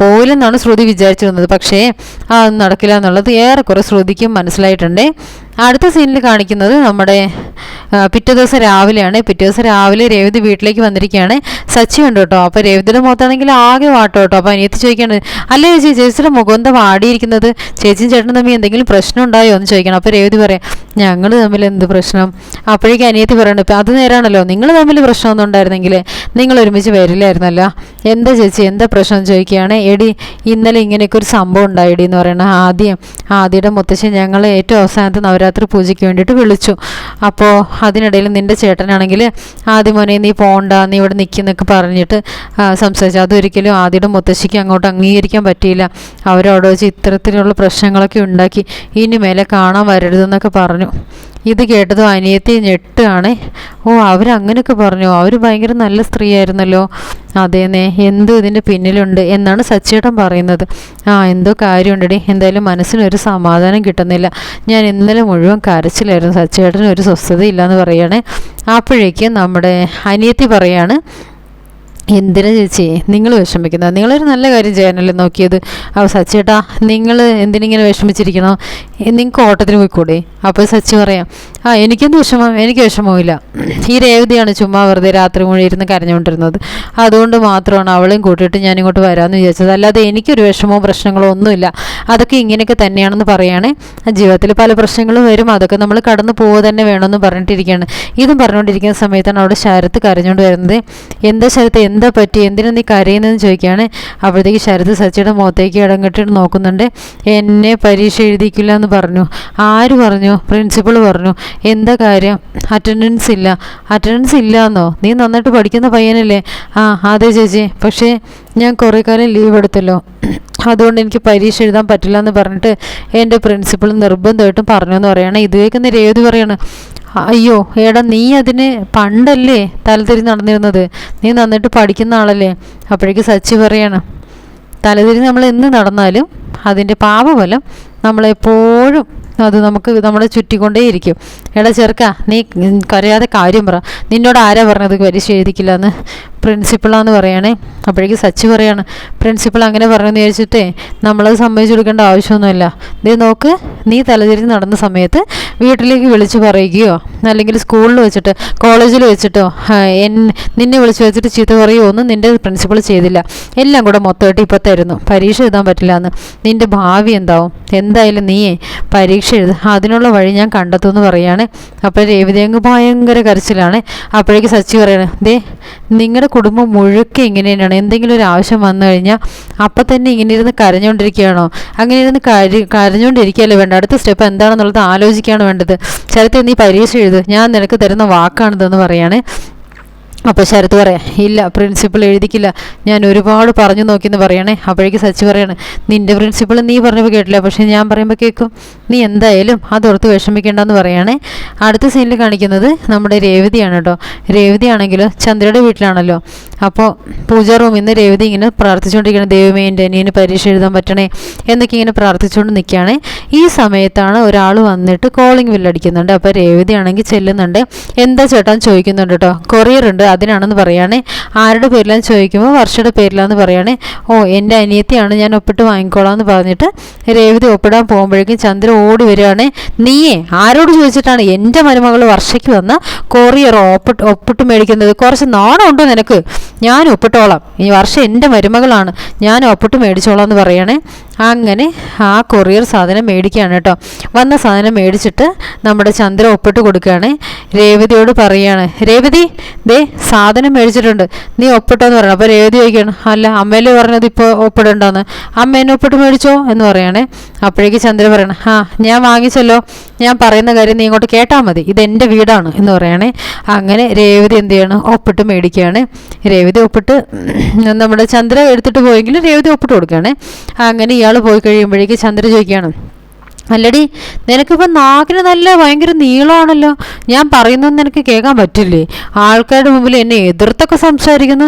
പോവില്ലെന്നാണ് ശ്രുതി വിചാരിച്ചിരുന്നത്. പക്ഷേ അതൊന്നും നടക്കില്ല എന്നുള്ളത് ഏറെക്കുറെ ശ്രുതിക്കും മനസ്സിലായിട്ടുണ്ട്. അടുത്ത സീനിൽ കാണിക്കുന്നത് നമ്മുടെ പിറ്റേ ദിവസം രാവിലെയാണ്. പിറ്റേ ദിവസം രാവിലെ രേവതി വീട്ടിലേക്ക് വന്നിരിക്കുകയാണ്. സച്ചി ഉണ്ട് കേട്ടോ. അപ്പോൾ രേവതിയുടെ മുഖത്താണെങ്കിൽ ആകെ വാട്ടോ കേട്ടോ. അപ്പോൾ അനിയത്തി ചോദിക്കാണ് അല്ലേ ചേച്ചി ചേച്ചിയുടെ മുഖം എന്താ വാടിയിരിക്കുന്നത് ചേച്ചിയും ചേട്ടനും തമ്മിൽ എന്തെങ്കിലും പ്രശ്നം ഉണ്ടായോ എന്ന് ചോദിക്കണം. അപ്പോൾ രേവതി പറയാം ഞങ്ങൾ തമ്മിൽ എന്ത് പ്രശ്നം? അപ്പോഴേക്കും അനിയത്തി പറയണം ഇപ്പം അത് നേരാണല്ലോ നിങ്ങൾ തമ്മിൽ പ്രശ്നമൊന്നും ഉണ്ടായിരുന്നെങ്കിൽ നിങ്ങൾ ഒരുമിച്ച് വരില്ലായിരുന്നല്ലോ. എന്താ ചേച്ചി എന്താ പ്രശ്നം? ചോദിക്കുകയാണ് എടി ഇന്നലെ ഇങ്ങനെയൊക്കെ ഒരു സംഭവം ഉണ്ടായിടി എന്ന് പറയണത് ആദ്യം ആദ്യയുടെ മുത്തശ്ശൻ ഞങ്ങൾ ഏറ്റവും അവസാനത്തെ നവരാത്രി പൂജയ്ക്ക് വേണ്ടിയിട്ട് വിളിച്ചു. അപ്പോൾ അതിനിടയിൽ നിന്റെ ചേട്ടനാണെങ്കിൽ ആദ്യം മോനെ നീ പോണ്ട നീ ഇവിടെ നിൽക്കുന്നൊക്കെ പറഞ്ഞിട്ട് സംസാരിച്ചു. അതൊരിക്കലും ആദ്യയുടെ മുത്തശ്ശിക്ക് അങ്ങോട്ട് അംഗീകരിക്കാൻ പറ്റിയില്ല. അവരവിടെ വെച്ച് ഇത്തരത്തിലുള്ള പ്രശ്നങ്ങളൊക്കെ ഉണ്ടാക്കി ഇനി മേലെ കാണാൻ വരരുതെന്നൊക്കെ പറഞ്ഞു. ഇത് കേട്ടതും അനിയത്തി ഞെട്ടുകയാണേ ഓ അവരങ്ങനെയൊക്കെ പറഞ്ഞു. അവർ ഭയങ്കര നല്ല സ്ത്രീയായിരുന്നല്ലോ. അതേന്നെ എന്തോ ഇതിന്റെ പിന്നിലുണ്ട് എന്നാണ് സച്ചേട്ടൻ പറയുന്നത്. ആ എന്തോ കാര്യമുണ്ടടി. എന്തായാലും മനസ്സിനൊരു സമാധാനം കിട്ടുന്നില്ല. ഞാൻ ഇന്നലെ മുഴുവൻ കരച്ചിലായിരുന്നു. സച്ചേട്ടന് ഒരു സ്വസ്ഥതയില്ല എന്ന് പറയണേ. അപ്പോഴേക്കും നമ്മുടെ അനിയത്തി പറയാണ് എന്തിനാ ചേച്ചി? നിങ്ങൾ വിഷമിക്കുന്നത്. നിങ്ങളൊരു നല്ല കാര്യം ചെയ്യാനല്ലേ നോക്കിയത്. അപ്പോൾ സച്ചേട്ടാ നിങ്ങൾ എന്തിനിങ്ങനെ വിഷമിച്ചിരിക്കണോ? നിങ്ങൾക്ക് ഓട്ടത്തിന് പോയിക്കൂടെ? അപ്പോൾ സച്ചി പറയാം ആ എനിക്കെന്ത് വിഷമം എനിക്ക് വിഷമമില്ല ഈ രേവതിയാണ് ചുമ്മാ വെറുതെ രാത്രി മുഴുവൻ ഇരുന്ന് കരഞ്ഞുകൊണ്ടിരുന്നത്. അതുകൊണ്ട് മാത്രമാണ് അവളെയും കൂട്ടിയിട്ട് ഞാൻ ഇങ്ങോട്ട് വരാമെന്ന് വിചാരിച്ചത്. അല്ലാതെ എനിക്കൊരു വിഷമവും പ്രശ്നങ്ങളോ ഒന്നുമില്ല. അതൊക്കെ ഇങ്ങനെയൊക്കെ തന്നെയാണെന്ന് പറയുകയാണെ ജീവിതത്തിൽ പല പ്രശ്നങ്ങളും വരും. അതൊക്കെ നമ്മൾ കടന്നു പോവുക തന്നെ വേണമെന്ന് പറഞ്ഞിട്ടിരിക്കുകയാണ്. ഇതും പറഞ്ഞുകൊണ്ടിരിക്കുന്ന സമയത്താണ് അവിടെ ശരത്ത് കരഞ്ഞുകൊണ്ട് വരുന്നത്. എന്താ ശരത്ത് എന്താ പറ്റി? എന്തിനാ നീ കരയുന്നതെന്ന് ചോദിക്കുകയാണ്. അപ്പോഴത്തേക്ക് ശരത്ത് സച്ചിയുടെ മുഖത്തേക്ക് ഇടം കെട്ടിട്ട് നോക്കുന്നുണ്ട്. എന്നെ പരീക്ഷ എഴുതിക്കില്ല എന്ന് പറഞ്ഞു. ആര് പറഞ്ഞു? പ്രിൻസിപ്പൾ പറഞ്ഞു. എന്താ കാര്യം? അറ്റൻഡൻസ് ഇല്ല. അറ്റൻഡൻസ് ഇല്ല എന്നോ നീ നന്നായിട്ട് പഠിക്കുന്ന പയ്യനല്ലേ? ആ അതെ ചേച്ചി. പക്ഷേ ഞാൻ കുറേ കാലം ലീവ് എടുത്തല്ലോ. അതുകൊണ്ട് എനിക്ക് പരീക്ഷ എഴുതാൻ പറ്റില്ല എന്ന് പറഞ്ഞിട്ട് എന്റെ പ്രിൻസിപ്പൾ നിർബന്ധമായിട്ടും പറഞ്ഞു എന്ന് പറയണേ. ഇത് കേൾക്കുന്ന രേവതി പറയാണ് അയ്യോ ഏടാ നീ അതിന് പണ്ടല്ലേ തലതിരി നടന്നിരുന്നത്? നീ നന്നായിട്ട് പഠിക്കുന്ന ആളല്ലേ? അപ്പോഴേക്ക് സച്ചി പറയാണ് തലതിരി നമ്മൾ എന്ന് നടന്നാലും അതിന്റെ പാപഫലം നമ്മളെപ്പോഴും അത് നമുക്ക് നമ്മളെ ചുറ്റിക്കൊണ്ടേയിരിക്കും. എടാ ചെറുക്ക നീ കരയാതെ കാര്യം പറ. നിന്നോട് ആരാ പറഞ്ഞത് പരീക്ഷ എഴുതിക്കില്ല എന്ന് പ്രിൻസിപ്പളാന്ന് പറയണേ. അപ്പോഴേക്കും സച്ച് പറയാണ് പ്രിൻസിപ്പൾ അങ്ങനെ പറഞ്ഞെന്ന് വിചാരിച്ചിട്ടേ നമ്മളത് സമ്മതിച്ചു കൊടുക്കേണ്ട ആവശ്യമൊന്നുമില്ല. നീ നോക്ക് നീ തലതിരിഞ്ഞ് നടന്ന സമയത്ത് വീട്ടിലേക്ക് വിളിച്ച് പറയുകയോ അല്ലെങ്കിൽ സ്കൂളിൽ വെച്ചിട്ട് കോളേജിൽ വെച്ചിട്ടോ എൻ നിന്നെ വിളിച്ചു വെച്ചിട്ട് ചീത്ത പറയുകയോ ഒന്നും നിന്റെ പ്രിൻസിപ്പൾ ചെയ്തില്ല. എല്ലാം കൂടെ മൊത്തമായിട്ട് ഇപ്പോൾ തരുന്നു. പരീക്ഷ എഴുതാൻ പറ്റില്ല എന്ന് നിന്റെ ഭാവി എന്താവും? എന്തായാലും നീയേ പരീക്ഷ എഴുത അതിനുള്ള വഴി ഞാൻ കണ്ടെത്തുമെന്ന് പറയാണ്. അപ്പോൾ രേവതിയങ്ങ് ഭയങ്കര കരച്ചിലാണ്. അപ്പോഴേക്ക് സച്ചി പറയണേ ദേ നിങ്ങളുടെ കുടുംബം മുഴുക്കെ ഇങ്ങനെ തന്നെയാണ്. എന്തെങ്കിലും ഒരു ആവശ്യം വന്നു കഴിഞ്ഞാൽ അപ്പം തന്നെ ഇങ്ങനെ ഇരുന്ന് കരഞ്ഞുകൊണ്ടിരിക്കുകയാണോ അങ്ങനെ ഇരുന്ന് കരി കരഞ്ഞുകൊണ്ടിരിക്കുകയല്ലേ വേണ്ട? അടുത്ത സ്റ്റെപ്പ് എന്താണെന്നുള്ളത് ആലോചിക്കുകയാണ് വേണ്ടത്. ശരത്തെ നീ പരീക്ഷ എഴുത്. ഞാൻ നിനക്ക് തരുന്ന വാക്കാണിതെന്ന് പറയാണ്. അപ്പോൾ ശരത്ത് പറയാം ഇല്ല പ്രിൻസിപ്പൾ എഴുതിക്കില്ല. ഞാൻ ഒരുപാട് പറഞ്ഞു നോക്കിയെന്ന് പറയണേ. അപ്പോഴേക്ക് സച്ചി പറയാണ് നിന്റെ പ്രിൻസിപ്പൾ നീ പറഞ്ഞപ്പോൾ കേട്ടില്ല. പക്ഷേ ഞാൻ പറയുമ്പോൾ കേൾക്കും നീ എന്തായാലും അതോർത്ത് വിഷമിക്കേണ്ടെന്ന് പറയണേ. അടുത്ത സീനിൽ കാണിക്കുന്നത് നമ്മുടെ രേവതിയാണ് കേട്ടോ. രേവതിയാണെങ്കിലും ചന്ദ്രയുടെ വീട്ടിലാണല്ലോ. അപ്പോൾ പൂജാ റൂമിൽ നിന്ന് രേവതി ഇങ്ങനെ പ്രാർത്ഥിച്ചുകൊണ്ടിരിക്കുകയാണ് ദൈവമേ എന്റെ അനിയന് പരീക്ഷ എഴുതാൻ പറ്റണേ എന്നൊക്കെ ഇങ്ങനെ പ്രാർത്ഥിച്ചുകൊണ്ട് നിൽക്കുകയാണ് ഈ സമയത്താണ് ഒരാൾ വന്നിട്ട് കോളിംഗ് ബില്ലടിക്കുന്നുണ്ട് അപ്പോൾ രേവതിയാണെങ്കിൽ ചെല്ലുന്നുണ്ട്. എന്താ ചേട്ടാൻ ചോദിക്കുന്നുണ്ട് കേട്ടോ. കൊറിയർ ഉണ്ട്. അതിനാണെന്ന് പറയുകയാണെ ആരുടെ പേരിലാന്ന് ചോദിക്കുമ്പോൾ വർഷയുടെ പേരിലാന്ന് പറയുകയാണെ ഓ എന്റെ അനിയത്തിയാണ് ഞാൻ ഒപ്പിട്ട് വാങ്ങിക്കോളാം എന്ന് പറഞ്ഞിട്ട് രേവതി ഒപ്പിടാൻ പോകുമ്പോഴേക്കും ചന്ദ്രൻ ഓടി വരികയാണ്. നീയേ ആരോട് ചോദിച്ചിട്ടാണ് എന്റെ മരുമകൾ വർഷയ്ക്ക് വന്ന കൊറിയർ ഒപ്പിട്ട് ഒപ്പിട്ട് മേടിക്കുന്നത്? കുറച്ച് നാണമുണ്ടോ നിനക്ക്? ഞാൻ ഒപ്പിട്ടോളാം. ഈ വർഷം എന്റെ മരുമകളാണ്. ഞാൻ ഒപ്പിട്ട് മേടിച്ചോളാം എന്ന് പറയണേ. അങ്ങനെ ആ കൊറിയർ സാധനം മേടിക്കുകയാണ് കേട്ടോ. വന്ന സാധനം മേടിച്ചിട്ട് നമ്മുടെ ചന്ദ്ര ഒപ്പിട്ട് കൊടുക്കുകയാണ്. രേവതിയോട് പറയുകയാണ് രേവതി ദേ സാധനം മേടിച്ചിട്ടുണ്ട്. നീ ഒപ്പിട്ടോന്ന് പറയണം. അപ്പോൾ രേവതി ചോദിക്കുകയാണ് അല്ല അമ്മയല്ലേ പറഞ്ഞത് ഇപ്പോൾ ഒപ്പിടണ്ടെന്ന്? അമ്മ എന്നെ ഒപ്പിട്ട് മേടിച്ചോ? എന്ന് പറയണേ. അപ്പോഴേക്ക് ചന്ദ്ര പറയണം ആ ഞാൻ വാങ്ങിച്ചല്ലോ. ഞാൻ പറയുന്ന കാര്യം നീ ഇങ്ങോട്ട് കേട്ടാൽ മതി. ഇത് എന്റെ വീടാണ്. എന്ന് പറയണേ. അങ്ങനെ രേവതി എന്ത് ചെയ്യണം? ഒപ്പിട്ട് മേടിക്കുകയാണ്. രേവതി ഒപ്പിട്ട് നമ്മുടെ ചന്ദ്ര എടുത്തിട്ട് പോയെങ്കിലും രേവതി ഒപ്പിട്ട് കൊടുക്കുകയാണ്. അങ്ങനെ ഇയാൾ പോയി കഴിയുമ്പോഴേക്ക് ചന്ദ്ര ചോദിക്കുകയാണ് അല്ലടി നിനക്കിപ്പോൾ നാക്കിന് നല്ല ഭയങ്കര നീളമാണല്ലോ. ഞാൻ പറയുന്നത് നിനക്ക് കേൾക്കാൻ പറ്റില്ലേ? ആൾക്കാരുടെ മുമ്പിൽ എന്നെ എതിർത്തൊക്കെ സംസാരിക്കുന്നു.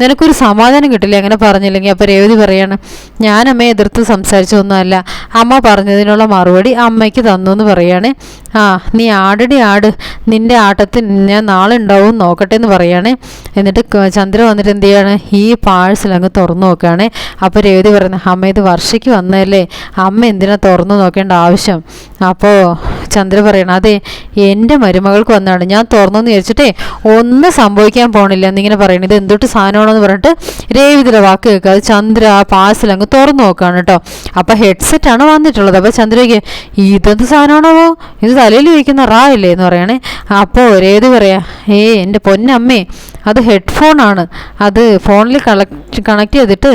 നിനക്കൊരു സമാധാനം കിട്ടില്ല? അങ്ങനെ പറഞ്ഞില്ലെങ്കിൽ അപ്പോൾ രേവതി പറയാണ് ഞാൻ അമ്മയെ എതിർത്ത് സംസാരിച്ചതൊന്നുമല്ല. അമ്മ പറഞ്ഞതിനുള്ള മറുപടി അമ്മയ്ക്ക് തന്നു എന്ന് പറയാണ്. ആ നീ ആടടി ആട്. നിന്റെ ആട്ടത്തിൽ ഞാൻ നാളെ ഉണ്ടാവും നോക്കട്ടെ എന്ന് പറയാണ്. എന്നിട്ട് ചന്ദ്ര വന്നിട്ട് എന്ത് ചെയ്യാണ്? ഈ പാഴ്സൽ അങ്ങ് തുറന്നു നോക്കുകയാണേ. അപ്പോൾ രേവതി പറയുന്നത് അമ്മ ഇത് വർഷയ്ക്ക് വന്നതല്ലേ? അമ്മ എന്തിനാ തുറന്നു നോക്കേണ്ട ആവശ്യം? അപ്പോൾ ചന്ദ്ര പറയണം അതെ എന്റെ മരുമകൾക്ക് വന്നാണ് ഞാൻ തുറന്നെന്ന് വിചാരിച്ചിട്ടേ ഒന്നും സംഭവിക്കാൻ പോണില്ല എന്നിങ്ങനെ പറയണം. ഇത് എന്തൊട്ട് സാധനമാണെന്ന് പറഞ്ഞിട്ട് രേവിതിയുടെ വാക്ക് കേൾക്കുക. അത് ചന്ദ്ര ആ അങ്ങ് തുറന്നു നോക്കുകയാണ് കേട്ടോ. അപ്പോൾ ആണ് വന്നിട്ടുള്ളത്. അപ്പോൾ ചന്ദ്രയ്ക്ക് ഇതെന്ത് സാധനമാണോ ഇത് തലയിൽ വയ്ക്കുന്ന റാ ഇല്ലേ എന്ന് പറയണേ. അപ്പോൾ ഒരേത് പറയാ ഏ എന്റെ പൊന്നമ്മേ അത് ഹെഡ്ഫോണാണ്. അത് ഫോണിൽ കളക്ട് കണക്ട് ചെയ്തിട്ട്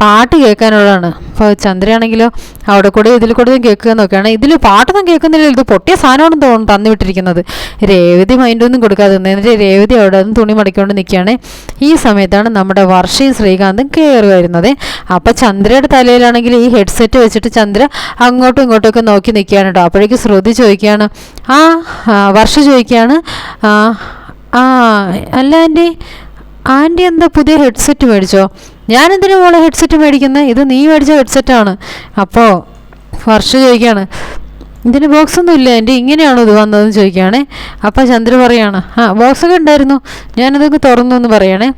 പാട്ട് കേൾക്കാനുള്ളതാണ്. അപ്പോൾ ചന്ദ്രയാണെങ്കിലോ അവിടെ കൂടെ ഇതിൽ കൂടെ കേൾക്കുക എന്നൊക്കെയാണ്. ഇതിൽ പാട്ടൊന്നും കേൾക്കുന്നില്ല ഇത് പൊട്ടിയ സാധനമാണെന്ന് തോന്നുന്നു തന്നു വിട്ടിരിക്കുന്നത് രേവതി മൈൻഡൊന്നും കൊടുക്കാതെ എന്നിട്ട് രേവതി അവിടെ നിന്ന് തുണി മടക്കിക്കൊണ്ട് നിൽക്കുകയാണ് ഈ സമയത്താണ് നമ്മുടെ വർഷയും ശ്രീകാന്തും കയറി വരുന്നത് അപ്പം ചന്ദ്രയുടെ തലയിലാണെങ്കിൽ ഈ ഹെഡ്സെറ്റ് വെച്ചിട്ട് ചന്ദ്ര അങ്ങോട്ടും ഇങ്ങോട്ടും ഒക്കെ നോക്കി നിൽക്കുകയാണ് കേട്ടോ അപ്പോഴേക്ക് ശ്രുതി ചോദിക്കുകയാണ് ആ വർഷ ചോദിക്കുകയാണ് ആ അല്ല ആന്റി ആന്റി എന്താ പുതിയ ഹെഡ്സെറ്റ് മേടിച്ചോ? ഞാൻ എന്തിനു മോളെ ഹെഡ്സെറ്റ് മേടിക്കുന്നത് ഇത് നീ മേടിച്ച ഹെഡ്സെറ്റാണ് അപ്പോൾ വർഷ ചോദിക്കുകയാണ് ഇതിന് ബോക്സ് ഒന്നും ഇല്ല. എന്റെ ഇങ്ങനെയാണോ ഇത് വന്നതെന്ന് ചോദിക്കുകയാണേ. അപ്പം ചന്ദ്ര പറയാണ് ആ ബോക്സൊക്കെ ഉണ്ടായിരുന്നു. ഞാനതൊക്കെ തുറന്നു എന്ന് പറയണേ.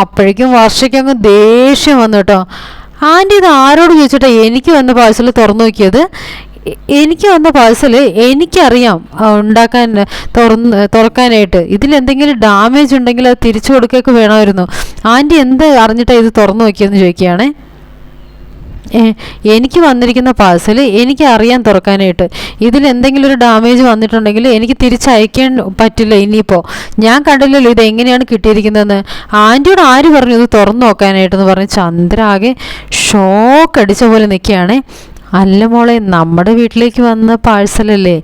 അപ്പോഴേക്കും വർഷയ്ക്കങ്ങ് ദേഷ്യം വന്നു കേട്ടോ. ആന്റി ഇത് ആരോട് ചോദിച്ചിട്ടാ എനിക്ക് വന്ന പാഴ്സൽ തുറന്നു നോക്കിയത്? എനിക്ക് വന്ന പാഴ്സൽ എനിക്കറിയാം ഉണ്ടാക്കാൻ തുറന്ന് തുറക്കാനായിട്ട്. ഇതിലെന്തെങ്കിലും ഡാമേജ് ഉണ്ടെങ്കിൽ അത് തിരിച്ചു കൊടുക്കുകയൊക്കെ വേണമായിരുന്നു. ആന്റി എന്ത് അറിഞ്ഞിട്ടാണ് ഇത് തുറന്നു നോക്കിയെന്ന് ചോദിക്കുകയാണേ. എനിക്ക് വന്നിരിക്കുന്ന പാഴ്സൽ എനിക്ക് അറിയാൻ തുറക്കാനായിട്ട്. ഇതിൽ എന്തെങ്കിലും ഒരു ഡാമേജ് വന്നിട്ടുണ്ടെങ്കിൽ എനിക്ക് തിരിച്ചയക്കാൻ പറ്റില്ല ഇനിയിപ്പോൾ ഞാൻ കണ്ടില്ലല്ലോ ഇത് എങ്ങനെയാണ് കിട്ടിയിരിക്കുന്നതെന്ന്. ആന്റിയോട് ആര് പറഞ്ഞു ഇത് തുറന്നു നോക്കാനായിട്ടെന്ന് പറഞ്ഞ് ചന്ദ്രാകെ ഷോക്ക് അടിച്ച പോലെ നിൽക്കുകയാണേ. അല്ല മോളെ നമ്മുടെ വീട്ടിലേക്ക് വന്ന പാഴ്സലല്ലേ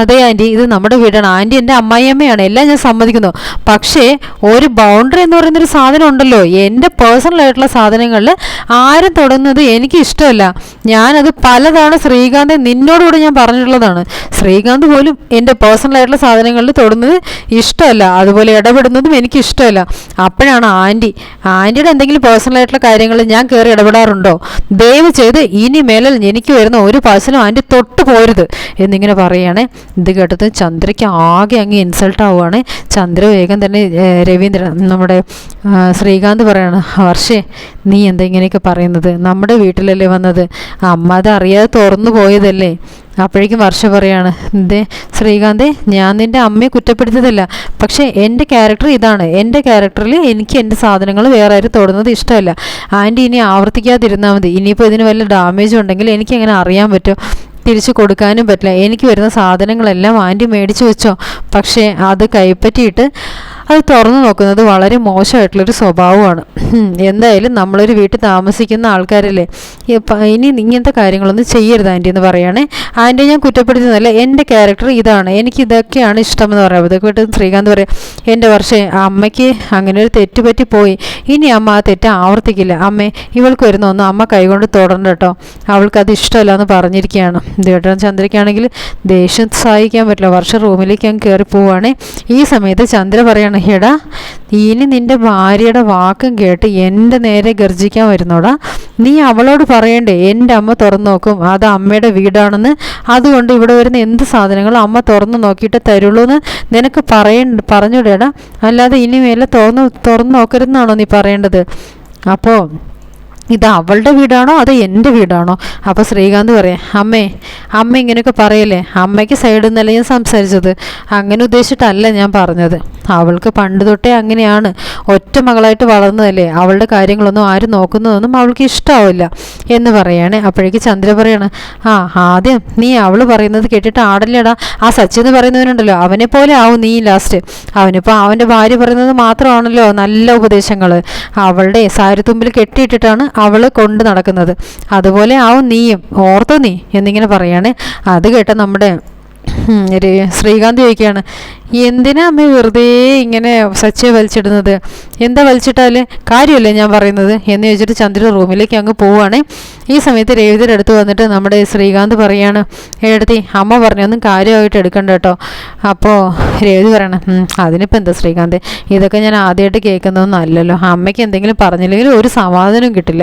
അതെ ആന്റി ഇത് നമ്മുടെ വീടാണ്. ആന്റി എന്റെ അമ്മായിയമ്മയാണ്. എല്ലാം ഞാൻ സമ്മതിക്കുന്നു. പക്ഷേ ഒരു ബൗണ്ടറി എന്ന് പറയുന്നൊരു സാധനം ഉണ്ടല്ലോ. എന്റെ പേഴ്സണൽ ആയിട്ടുള്ള സാധനങ്ങളിൽ ആരും തൊടുന്നത് എനിക്ക് ഇഷ്ടമല്ല ഞാനത് പലതവണ ശ്രീകാന്ത് നിന്നോടുകൂടെ ഞാൻ പറഞ്ഞിട്ടുള്ളതാണ്. ശ്രീകാന്ത് പോലും എന്റെ പേഴ്സണൽ ആയിട്ടുള്ള സാധനങ്ങളിൽ തൊടുന്നത് ഇഷ്ടമല്ല. അതുപോലെ ഇടപെടുന്നതും എനിക്ക് ഇഷ്ടമല്ല അപ്പോഴാണ് ആന്റി ആന്റിയുടെ എന്തെങ്കിലും പേഴ്സണൽ ആയിട്ടുള്ള കാര്യങ്ങളിൽ ഞാൻ കയറി ഇടപെടാറുണ്ടോ? ദയവ് ചെയ്ത് ഇനി മേലിൽ എനിക്ക് വരുന്ന ഒരു പാഴ്സലും ആന്റി തൊട്ട് പോരുത് എന്നിങ്ങനെ പറയുകയാണേ ഇത് കേട്ടത് ചന്ദ്രയ്ക്ക് ആകെ അങ്ങ് ഇൻസൾട്ട് ആവുകയാണ് ചന്ദ്ര വേഗം തന്നെ രവീന്ദ്രൻ നമ്മുടെ ശ്രീകാന്ത് പറയാണ് വർഷേ നീ എന്താ ഇങ്ങനെയൊക്കെ പറയുന്നത്? നമ്മുടെ വീട്ടിലല്ലേ വന്നത്? അമ്മ അത് അറിയാതെ തുറന്നു പോയതല്ലേ? അപ്പോഴേക്കും വർഷ പറയാണ് എന്തേ ശ്രീകാന്തേ ഞാൻ നിന്റെ അമ്മയെ കുറ്റപ്പെടുത്തിയതല്ല. പക്ഷേ എന്റെ ക്യാരക്ടർ ഇതാണ്. എന്റെ ക്യാരക്ടറിൽ എനിക്ക് എന്റെ സാധനങ്ങൾ വേറെ ആരും തൊടുന്നത് ഇഷ്ടമല്ല. ആന്റി ഇനി ആവർത്തിക്കാതിരുന്നാൽ മതി. ഇനിയിപ്പോൾ ഇതിന് വല്ല ഡാമേജ് ഉണ്ടെങ്കിൽ എനിക്ക് എങ്ങനെ അറിയാൻ പറ്റും? തിരിച്ചു കൊടുക്കാനും പറ്റില്ല. എനിക്ക് വരുന്ന സാധനങ്ങളെല്ലാം ആന്റി മേടിച്ചു വെച്ചോ. പക്ഷേ അത് കൈപ്പറ്റിയിട്ട് അത് തുറന്നു നോക്കുന്നത് വളരെ മോശമായിട്ടുള്ളൊരു സ്വഭാവമാണ്. എന്തായാലും നമ്മളൊരു വീട്ടിൽ താമസിക്കുന്ന ആൾക്കാരല്ലേ? ഇനി ഇങ്ങനത്തെ കാര്യങ്ങളൊന്നും ചെയ്യരുത് ആന്റി എന്ന് പറയുകയാണേ ആന്റി ഞാൻ കുറ്റപ്പെടുത്തുന്നതല്ല എന്റെ ക്യാരക്ടർ ഇതാണ്. എനിക്ക് ഇതൊക്കെയാണ് ഇഷ്ടമെന്ന് പറയാം. ഇതൊക്കെ വിട്ട് ശ്രീകാന്ത് പറയാം എന്റെ വർഷേ അമ്മയ്ക്ക് അങ്ങനെ ഒരു തെറ്റ് പോയി. ഇനി അമ്മ ആ തെറ്റ് ആവർത്തിക്കില്ല. അമ്മേ ഇവൾക്ക് വരുന്ന ഒന്നും അമ്മ കൈകൊണ്ട് തൊടണ്ട കേട്ടോ അവൾക്ക് അത് ഇഷ്ടമല്ല എന്ന് പറഞ്ഞിരിക്കുകയാണ് ദേട്ടൻ ചന്ദ്രയ്ക്കാണെങ്കിൽ ദേഷ്യം സഹായിക്കാൻ പറ്റില്ല. വർഷം റൂമിലേക്ക് അങ്ങ് കയറി പോവുകയാണേ ഈ സമയത്ത് ചന്ദ്ര പറയാണ് എടാ ഇനി നിന്റെ ഭാര്യയുടെ വാക്കും കേട്ട് എന്റെ നേരെ ഗർജിക്കാൻ വരുന്നോടാ. നീ അവളോട് പറയണ്ടേ എന്റെ അമ്മ തുറന്നു നോക്കും അത് അമ്മയുടെ വീടാണെന്ന്. അതുകൊണ്ട് ഇവിടെ വരുന്ന എന്ത് സാധനങ്ങളും അമ്മ തുറന്നു നോക്കിയിട്ട് തരുള്ളൂ എന്ന് നിനക്ക് പറയ പറഞ്ഞുവിടേടാ അല്ലാതെ ഇനി മേലെ തുറന്നു തുറന്നു നോക്കരുതെന്നാണോ നീ പറയേണ്ടത്? അപ്പോൾ ഇത് അവളുടെ വീടാണോ? അതോ എന്റെ വീടാണോ? അപ്പോൾ ശ്രീകാന്ത് പറയാം അമ്മേ അമ്മ ഇങ്ങനെയൊക്കെ പറയല്ലേ? അമ്മയ്ക്ക് സൈഡിൽ നിന്നല്ല ഞാൻ സംസാരിച്ചത്? അങ്ങനെ ഉദ്ദേശിച്ചിട്ടല്ല ഞാൻ പറഞ്ഞത്. അവൾക്ക് പണ്ട് തൊട്ടേ അങ്ങനെയാണ്. ഒറ്റ മകളായിട്ട് വളർന്നതല്ലേ. അവളുടെ കാര്യങ്ങളൊന്നും ആരും നോക്കുന്നതൊന്നും അവൾക്ക് ഇഷ്ടമാവില്ല എന്ന് പറയാണ്. അപ്പോഴേക്ക് ചന്ദ്ര പറയാണ് ആ ആദ്യം നീ അവൾ പറയുന്നത് കേട്ടിട്ട് ആടല്ലേടാ? ആ സച്ചി എന്ന് പറയുന്നവനുണ്ടല്ലോ. അവനെ പോലെ ആവും നീ ലാസ്റ്റ്. അവനിപ്പോൾ അവന്റെ ഭാര്യ പറയുന്നത് മാത്രമാണല്ലോ നല്ല ഉപദേശങ്ങൾ അവളുടെ സാരിത്തുമ്പിൽ കെട്ടിയിട്ടിട്ടാണ് അവൾ കൊണ്ട് നടക്കുന്നത്. അതുപോലെ ആവും നീയും. ഓർത്തോ നീ? എന്നിങ്ങനെ പറയാണ്. അത് കേട്ട നമ്മുടെ ശ്രീകാന്ത് ചോദിക്കുകയാണ് എന്തിനാ അമ്മ വെറുതെ ഇങ്ങനെ സച്ചയെ വലിച്ചിടുന്നത്? എന്താ വലിച്ചിട്ടാൽ? കാര്യമല്ലേ ഞാൻ പറയുന്നത്? എന്ന് ചോദിച്ചിട്ട് ചന്ദ്ര റൂമിലേക്ക് അങ്ങ് പോവുകയാണ്. ഈ സമയത്ത് രേവതിയുടെ അടുത്ത് വന്നിട്ട് നമ്മുടെ ശ്രീകാന്ത് പറയാണ് എടുത്തി അമ്മ പറഞ്ഞൊന്നും കാര്യമായിട്ട് എടുക്കണ്ട കേട്ടോ. അപ്പോൾ രേവതി പറയണം അതിനിപ്പോൾ എന്താ ശ്രീകാന്ത്? ഇതൊക്കെ ഞാൻ ആദ്യമായിട്ട് കേൾക്കുന്നതൊന്നും അല്ലല്ലോ. അമ്മയ്ക്ക് എന്തെങ്കിലും പറഞ്ഞില്ലെങ്കിൽ ഒരു സമാധാനം കിട്ടില്ല.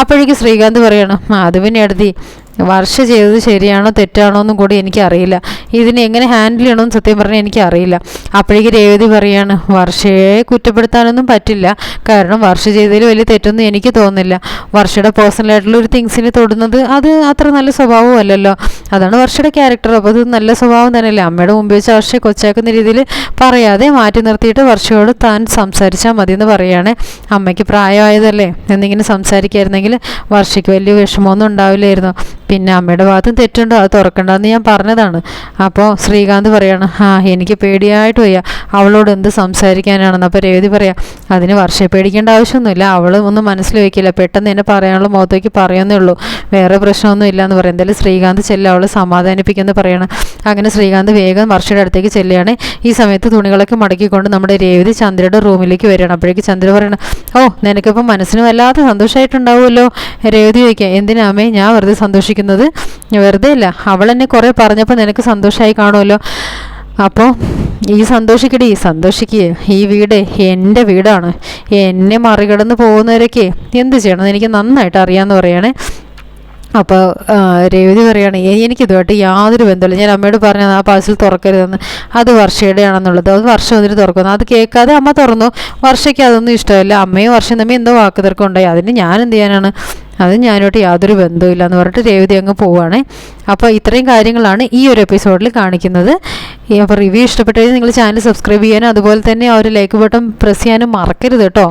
അപ്പോഴേക്ക് ശ്രീകാന്ത് പറയണം "ആ, അത് പിന്നെ എഴുതി വർഷ ചെയ്തത് ശരിയാണോ തെറ്റാണോ എന്നും കൂടി എനിക്കറിയില്ല. ഇതിനെ എങ്ങനെ ഹാൻഡിൽ ചെയ്യണമെന്ന് സത്യം പറഞ്ഞാൽ എനിക്കറിയില്ല. അപ്പോഴേക്ക് രേവതി പറയാണ് വർഷയെ കുറ്റപ്പെടുത്താനൊന്നും പറ്റില്ല. കാരണം വർഷ ചെയ്തതിൽ വലിയ തെറ്റൊന്നും എനിക്ക് തോന്നുന്നില്ല. വർഷയുടെ പേഴ്സണലായിട്ടുള്ള ഒരു തിങ്സിനെ തൊടുന്നത് അത് അത്ര നല്ല സ്വഭാവം അല്ലല്ലോ. അതാണ് വർഷയുടെ ക്യാരക്ടർ അപ്പോൾ അത് നല്ല സ്വഭാവം തന്നെയല്ലേ. അമ്മയുടെ മുമ്പ് വെച്ച് വർഷയെ കൊച്ചാക്കുന്ന രീതിയിൽ പറയാതെ മാറ്റി നിർത്തിയിട്ട് വർഷയോട് താൻ സംസാരിച്ചാൽ മതി എന്ന് പറയുകയാണ് അമ്മയ്ക്ക് പ്രായമായതല്ലേ? എന്നിങ്ങനെ സംസാരിക്കായിരുന്നെങ്കിൽ വർഷയ്ക്ക് വലിയ വിഷമമൊന്നും ഉണ്ടാവില്ലായിരുന്നു. പിന്നെ അമ്മയുടെ ഭാഗത്തും തെറ്റുണ്ടോ? അത് തുറക്കണ്ടെന്ന് ഞാൻ പറഞ്ഞതാണ്. അപ്പോൾ ശ്രീകാന്ത് പറയാണ് ആ എനിക്ക് പേടിയായിട്ട് വയ്യ. അവളോട് എന്ത് സംസാരിക്കാനാണെന്ന് അപ്പോൾ രേവതി പറയാം അതിന് വർഷയെ പേടിക്കേണ്ട ആവശ്യമൊന്നുമില്ല. അവൾ ഒന്നും മനസ്സിൽ വയ്ക്കില്ല പെട്ടെന്ന് എന്നെ പറയാനുള്ള മുഖത്തേക്ക് പറയുന്നേ ഉള്ളൂ. വേറെ പ്രശ്നമൊന്നും ഇല്ല എന്ന് പറയും. എന്തായാലും ശ്രീകാന്ത് ചെല്ല അവൾ സമാധാനിപ്പിക്കുമെന്ന് പറയണം. അങ്ങനെ ശ്രീകാന്ത് വേഗം വർഷയുടെ അടുത്തേക്ക് ചെല്ലുകയാണ്. ഈ സമയത്ത് തുണികളൊക്കെ മടക്കിക്കൊണ്ട് നമ്മുടെ രേവതി ചന്ദ്രയുടെ റൂമിലേക്ക് വരികയാണ്. അപ്പോഴേക്ക് ചന്ദ്ര പറയണം ഓ നിനക്കിപ്പോൾ മനസ്സിന് വല്ലാതെ സന്തോഷമായിട്ടുണ്ടാവുമല്ലോ രേവതി ചോദിക്കുക എന്തിനാമേ ഞാൻ വെറുതെ സന്തോഷിക്കുന്നത് വെറുതെ അല്ല അവൾ എന്നെ കുറേ പറഞ്ഞപ്പോൾ നിനക്ക് സന്തോഷമായി കാണുമല്ലോ. അപ്പോൾ ഈ സന്തോഷിക്കടി സന്തോഷിക്കുക ഈ വീട് എന്റെ വീടാണ്. എന്നെ മറികടന്ന് പോകുന്നവരൊക്കെ എന്ത് ചെയ്യണം? എനിക്ക് നന്നായിട്ട് അറിയാമെന്ന് പറയണേ. അപ്പോൾ രേവതി പറയുകയാണ് എനിക്ക് എനിക്കിതുമായിട്ട് യാതൊരു ബന്ധമില്ല ഞാൻ അമ്മയോട് പറഞ്ഞത് ആ പാഴ്സൽ തുറക്കരുതെന്ന്. അത് വർഷയുടെ ആണെന്നുള്ളത് അത് വർഷം അതിന് തുറക്കുന്നു. അത് കേൾക്കാതെ അമ്മ തുറന്നു. വർഷയ്ക്ക് അതൊന്നും ഇഷ്ടമല്ല. അമ്മയും വർഷം തമ്മിൽ എന്തോ വാക്ക് തർക്കം ഉണ്ടായി. അതിന് ഞാൻ എന്ത് ചെയ്യാനാണ്? അത് ഞാനോട്ട് യാതൊരു ബന്ധവുമില്ല എന്ന് പറഞ്ഞിട്ട് രേവതി അങ്ങ് പോവുകയാണ് അപ്പോൾ ഇത്രയും കാര്യങ്ങളാണ് ഈ ഒരു എപ്പിസോഡിൽ കാണിക്കുന്നത്. അപ്പോൾ റിവ്യൂ ഇഷ്ടപ്പെട്ടെങ്കിൽ നിങ്ങൾ ചാനൽ സബ്സ്ക്രൈബ് ചെയ്യാനും അതുപോലെ തന്നെ ആ ഒരു ലൈക്ക് ബട്ടൺ പ്രസ് ചെയ്യാനും മറക്കരുത് കേട്ടോ.